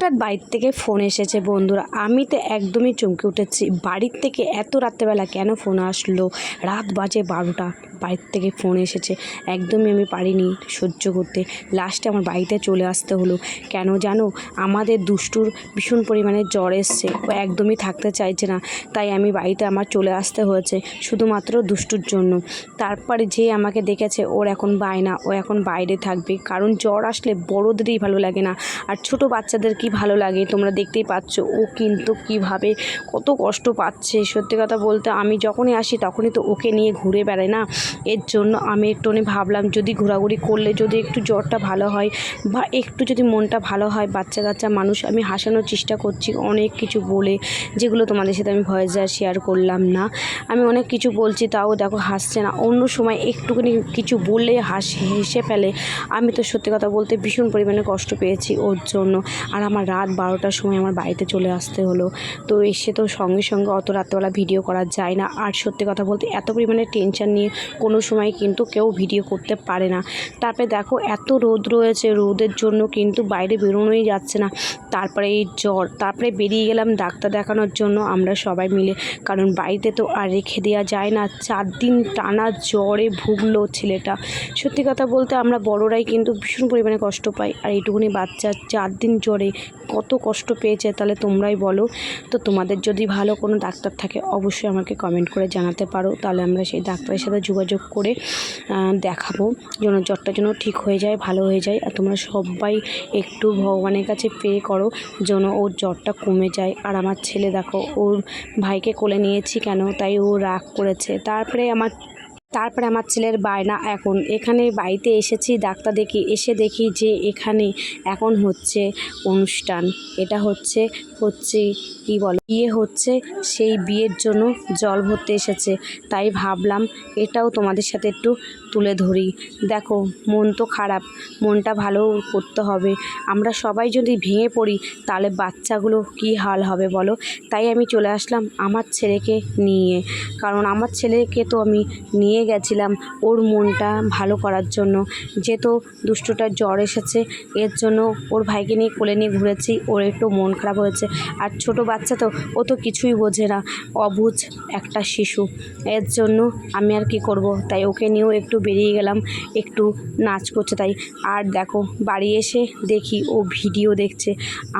হঠাৎ বাড়ির থেকে ফোন এসেছে, বন্ধুরা, আমি তো একদমই চমকে উঠেছি। বাড়ির থেকে এত রাত্রেবেলা কেন ফোন আসলো? রাত বাজে বারোটা। বাড়ির থেকে ফোন এসেছে, একদমই আমি পারিনি সহ্য করতে। লাস্টে আমার বাড়িতে চলে আসতে হলো। কেন জানো? আমাদের দুষ্টুর ভীষণ পরিমাণে জ্বর এসছে। ও একদমই থাকতে চাইছে না। তাই আমি বাড়িতে আমার চলে আসতে হয়েছে, শুধুমাত্র দুষ্টুর জন্য। তারপরে যে আমাকে দেখেছে, ওর এখন বায়না, ও এখন বাইরে থাকবে। কারণ জ্বর আসলে বড়োদেরই ভালো লাগে না। আর ছোট বাচ্চাদের কি ভালো লাগে? তোমরা দেখতেই পাচ্ছ, ও কিন্তু কীভাবে কত কষ্ট পাচ্ছে। সত্যি কথা বলতে আমি যখনই আসি, তখনই তো ওকে নিয়ে ঘুরে বেড়াই না? এর জন্য আমি একটুখানি ভাবলাম যদি ঘোরাঘুরি করলে যদি একটু জ্বরটা ভালো হয় বা একটু যদি মনটা ভালো হয়, বাচ্চা কাচ্চা মানুষ, আমি হাসানোর চেষ্টা করছি অনেক কিছু বলে, যেগুলো তোমাদের সাথে আমি ভয়েস আর শেয়ার করলাম না। আমি অনেক কিছু বলছি, তাও দেখো হাসছে না। অন্য সময় একটুখানি কিছু বললে হাস, হেসে ফেলে। আমি তো সত্যি কথা বলতে ভীষণ পরিমাণে কষ্ট পেয়েছি ওর জন্য। আর আমার রাত বারোটার সময় আমার বাড়িতে চলে আসতে হলো। তো এসে তো সঙ্গে সঙ্গে অত রাত্রেবেলা ভিডিও করা যায় না। আর সত্যি কথা বলতে এত পরিমাণে টেনশান নিয়ে কোনো সময় কিন্তু কেউ ভিডিও করতে পারে না। তারপরে দেখো, এত রোদ রয়েছে, রোদের জন্য কিন্তু বাইরে বেরোনোই যাচ্ছে না। তারপরে এই জ্বর, তারপরে বেরিয়ে গেলাম ডাক্তার দেখানোর জন্য আমরা সবাই মিলে। কারণ বাড়িতে তো আর রেখে দেওয়া যায় না। চার দিন টানা জ্বরে ভুগলো ছেলেটা। সত্যি কথা বলতে আমরা বড়রাই কিন্তু ভীষণ পরিমাণে কষ্ট পাই। আর এইটুকুনি বাচ্চা, চার দিন জ্বরে কত কষ্ট পেয়েছে তাহলে তোমরাই বলো। তো তোমাদের যদি ভালো কোনো ডাক্তার থাকে, অবশ্যই আমাকে কমেন্ট করে জানাতে পারো। তাহলে আমরা সেই ডাক্তারের সাথে যোগাযোগ করে দেখাবো যেন জ্বরটা যেন ঠিক হয়ে যায়, ভালো হয়ে যায়। আর তোমরা সবাই একটু ভগবানের কাছে প্রে করো যেন ওর জ্বরটা কমে যায়। আর আমার ছেলে দেখো, ওর ভাইকে কোলে নিয়েছি কেন? তাই ও রাগ করেছে। তারপরে আমার তারপরে আমার ছেলের বায়না এখন। এখানে বাড়িতে এসেছি, ডাক্তার দেখি, এসে দেখি যে এখানে এখন হচ্ছে অনুষ্ঠান। এটা হচ্ছে হচ্ছে কি বলে? বিয়ে হচ্ছে, সেই বিয়ের জন্য জল ভরতে এসেছে। তাই ভাবলাম এটাও তোমাদের সাথে একটু তুলে ধরি। দেখো, মন তো খারাপ, মনটা ভালো করতে হবে। আমরা সবাই যদি ভেঙে পড়ি, তাহলে বাচ্চাগুলো কি হাল হবে বলো? তাই আমি চলে আসলাম আমার ছেলেকে নিয়ে। কারণ আমার ছেলেকে তো আমি নিয়ে গেছিলাম ওর মনটা ভালো করার জন্য। যেহেতু দুষ্টুটার জ্বর এসেছে, এর জন্য ওর ভাইকে নিয়ে কোলে নিয়ে ঘুরেছি, ওর একটু মন খারাপ হয়েছে। আর ছোট বাচ্চা তো, ও তো কিছুই বোঝে না। অবুঝ একটা শিশু। এর জন্য আমি আর কি করব? তাই ওকে নিয়েও একটু বেরিয়ে গেলাম, একটু নাচ করছে তাই। আর দেখো, বাড়ি এসে দেখি ও ভিডিও দেখছে।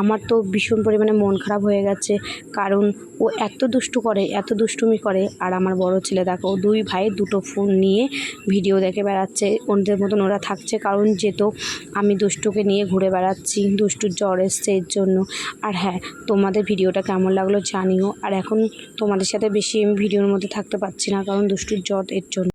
আমার তো ভীষণ পরিমাণে মন খারাপ হয়ে গেছে, কারণ ও এত দুষ্টু করে, এত দুষ্টুমি করে। আর আমার বড় ছেলে, দেখো, দুই ভাই দুটো ফোন নিয়ে ভিডিও দেখে বেড়াচ্ছে। ওদের মতন ওরা থাকছে, কারণ যেত, আমি দুষ্টুকে নিয়ে ঘুরে বেড়াচ্ছি, দুষ্টুর জ্বর এসছে এর জন্য। আর হ্যাঁ তোমাদের ভিডিওটা কেমন লাগল জানিও। আর এখন তোমাদের সাথে বেশি আমি ভিডিওর মধ্যে থাকতে পারছি না, কারণ দুষ্টুর জ্বর এর জন্য।